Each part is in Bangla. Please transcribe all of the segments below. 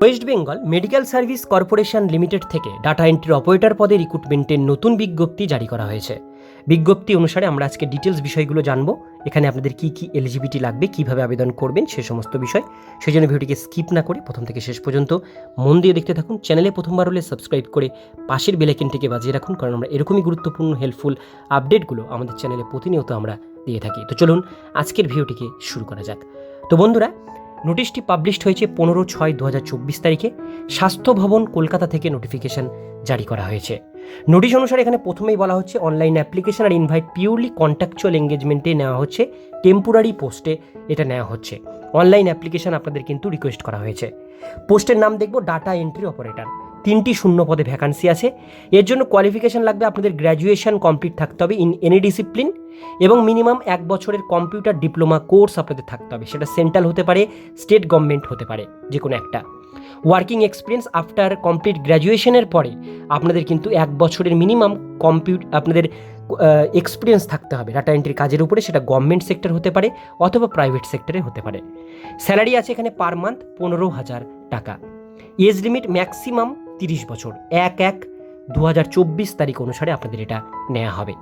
West Bengal medical service corporation limited থেকে ডাটা এন্ট্রি অপারেটর পদে রিক্রুটমেন্টের নতুন বিজ্ঞপ্তি জারি করা হয়েছে। বিজ্ঞপ্তি অনুসারে আমরা আজকে ডিটেলস বিষয়গুলো জানব, এখানে আপনাদের কি কি এলিজিবিলিটি লাগবে, কীভাবে আবেদন করবেন, সে সমস্ত বিষয়। সেই জন্য ভিডিওটিকে স্কিপ না করে প্রথম থেকে শেষ পর্যন্ত মন দিয়ে দেখতে থাকুন। চ্যানেলে প্রথমবার হলে সাবস্ক্রাইব করে পাশের বেলাইকেনটিকে বাজিয়ে রাখুন, কারণ আমরা এরকমই গুরুত্বপূর্ণ হেল্পফুল আপডেটগুলো আমাদের চ্যানেলে প্রতিনিয়ত আমরা দিয়ে থাকি। তো চলুন আজকের ভিডিওটিকে শুরু করা যাক। তো বন্ধুরা নোটিশটি পাবলিশড হয়েছে পনেরো ছয় দু তারিখে। স্বাস্থ্য ভবন কলকাতা থেকে নোটিফিকেশন জারি করা হয়েছে। নোটিশ অনুসারে এখানে প্রথমেই বলা হচ্ছে, অনলাইন অ্যাপ্লিকেশন আর ইনভাইট পিওরলি কন্ট্যাকচুয়াল এঙ্গেজমেন্টে নেওয়া হচ্ছে, টেম্পোরারি পোস্টে এটা নেওয়া হচ্ছে। অনলাইন অ্যাপ্লিকেশন আপনাদের কিন্তু রিকোয়েস্ট করা হয়েছে। পোস্টের নাম দেখব, ডাটা এন্ট্রি অপারেটর। তিনটি শূন্য পদে ভ্যাকান্সি আছে। এর জন্য কোয়ালিফিকেশন লাগবে আপনাদের গ্র্যাজুয়েশন কমপ্লিট থাকতে হবে ইন এনি ডিসিপ্লিন এবং মিনিমাম এক বছরের কম্পিউটার ডিপ্লোমা কোর্স আপনাদের থাকতে হবে। সেটা সেন্ট্রাল হতে পারে স্টেট গভর্নমেন্ট হতে পারে যে কোনো একটা ওয়ার্কিং এক্সপিরিয়েন্স আফটার কমপ্লিট গ্র্যাজুয়েশনের পরে আপনাদের কিন্তু এক বছরের মিনিমাম কম্পিউট আপনাদের এক্সপিরিয়েন্স থাকতে হবে। ডাটা এন্ট্রি কাজের উপরে সেটা গভর্নমেন্ট সেক্টর হতে পারে অথবা প্রাইভেট সেক্টরে হতে পারে। স্যালারি আছে এখানে পার মান্থ পনেরো হাজার টাকা। এজ লিমিট ম্যাক্সিমাম তিরিশ বছর। এক এক দু তারিখ অনুসারে আপনাদের এটা নেওয়া হবে।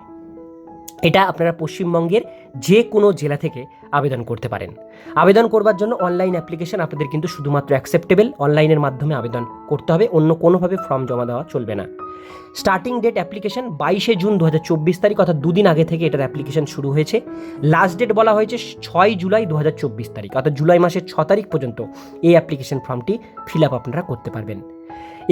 এটা আপনারা পশ্চিমবঙ্গের যে কোনো জেলা থেকে আবেদন করতে পারেন। আবেদন করবার জন্য অনলাইন অ্যাপ্লিকেশন আপনাদের কিন্তু শুধুমাত্র অ্যাকসেপ্টেবল অনলাইনের মাধ্যমে আবেদন করতে হবে, অন্য কোনোভাবে ফর্ম জমা দেওয়া চলবে না। স্টার্টিং ডেট অ্যাপ্লিকেশন বাইশে জুন দু হাজার চব্বিশ তারিখ অর্থাৎ দুদিন আগে থেকে এটার অ্যাপ্লিকেশন শুরু হয়েছে। লাস্ট ডেট বলা হয়েছে ছয় জুলাই দু হাজার চব্বিশ তারিখ, অর্থাৎ জুলাই মাসের ছ তারিখ পর্যন্ত এই অ্যাপ্লিকেশন ফর্মটি ফিল আপ আপনারা করতে পারবেন।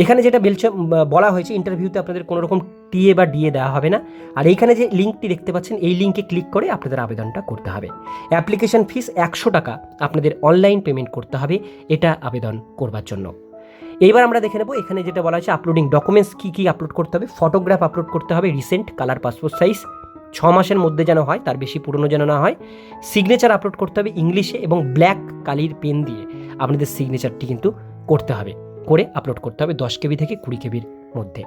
এখানে যেটা বেলছে বলা হয়েছে ইন্টারভিউতে আপনাদের কোনো রকম টিএ বা ডিএ দেওয়া হবে না। আর এইখানে যে লিঙ্কটি দেখতে পাচ্ছেন, এই লিঙ্কে ক্লিক করে আপনাদের আবেদনটা করতে হবে। অ্যাপ্লিকেশন ফিস একশো টাকা আপনাদের অনলাইন পেমেন্ট করতে হবে এটা আবেদন করবার জন্য। এইবার আমরা দেখে নেব, এখানে যেটা বলা হয়েছে আপলোডিং ডকুমেন্টস কী কী আপলোড করতে হবে ফটোগ্রাফ আপলোড করতে হবে রিসেন্ট কালার পাসপোর্ট সাইজ ছ মাসের মধ্যে যেন হয়, তার বেশি পুরনো যেন না হয় সিগনেচার আপলোড করতে হবে ইংলিশে এবং ব্ল্যাক কালির পেন দিয়ে আপনাদের সিগনেচারটি কিন্তু করতে হবে। করে আপলোড করতে হবে দশ কেবি থেকে কুড়ি কেবির মধ্যে।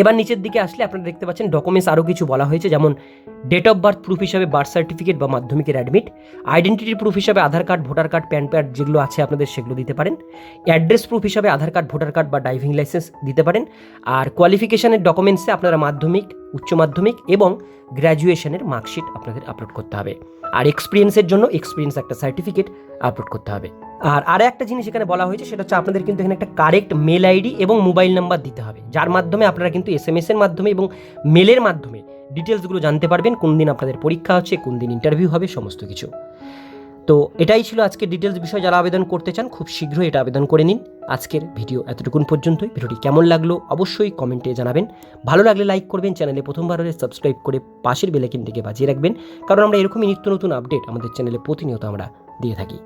এবার নিচের দিকে আসলে আপনারা দেখতে পাচ্ছেন ডকুমেন্টস আরও কিছু বলা হয়েছে, যেমন ডেট অফ বার্থ প্রুফ হিসাবে বার্থ সার্টিফিকেট বা মাধ্যমিকের অ্যাডমিট আইডেন্টিটি প্রুফ হিসাবে Aadhaar card voter card pan card যেগুলো আছে আপনাদের সেগুলো দিতে পারেন অ্যাড্রেস প্রুফ হিসাবে আধার কার্ড ভোটার কার্ড বা ড্রাইভিং লাইসেন্স দিতে পারেন, আর কোয়ালিফিকেশনের ডকুমেন্টসে আপনারা মাধ্যমিক, উচ্চ মাধ্যমিক এবং গ্র্যাজুয়েশনের মার্কশিট আপনাদের আপলোড করতে হবে। আর এক্সপিরিয়েন্সের জন্য এক্সপিরিয়েন্স একটা সার্টিফিকেট আপলোড করতে হবে। আর আর একটা জিনিস এখানে বলা হয়েছে, সেটা হচ্ছে আপনাদের কিন্তু এখানে একটা কারেক্ট মেল আইডি এবং মোবাইল নাম্বার দিতে হবে, যার মাধ্যমে আপনারা কিন্তু এস এম এর মাধ্যমে এবং মেলের মাধ্যমে ডিটেলসগুলো জানতে পারবেন, কোন দিন আপনাদের পরীক্ষা হচ্ছে, কোন দিন ইন্টারভিউ হবে, সমস্ত কিছু। তো এটাই ছিল আজকের ডিটেলস বিষয়ে, যারা আবেদন করতে চান, খুব শীঘ্রই এটা আবেদন করে নিন। আজকের ভিডিও এতটুকুন পর্যন্তই। ভিডিওটি কেমন লাগল অবশ্যই কমেন্টে জানাবেন। ভালো লাগলে লাইক করবেন চ্যানেলে প্রথমবার হলে সাবস্ক্রাইব করে পাশের বেলাইকিনটিকে বাজিয়ে রাখবেন। কারণ আমরা এরকমই নিত্য নতুন আপডেট আমাদের চ্যানেলে প্রতিনিয়ত আমরা দিয়ে থাকি।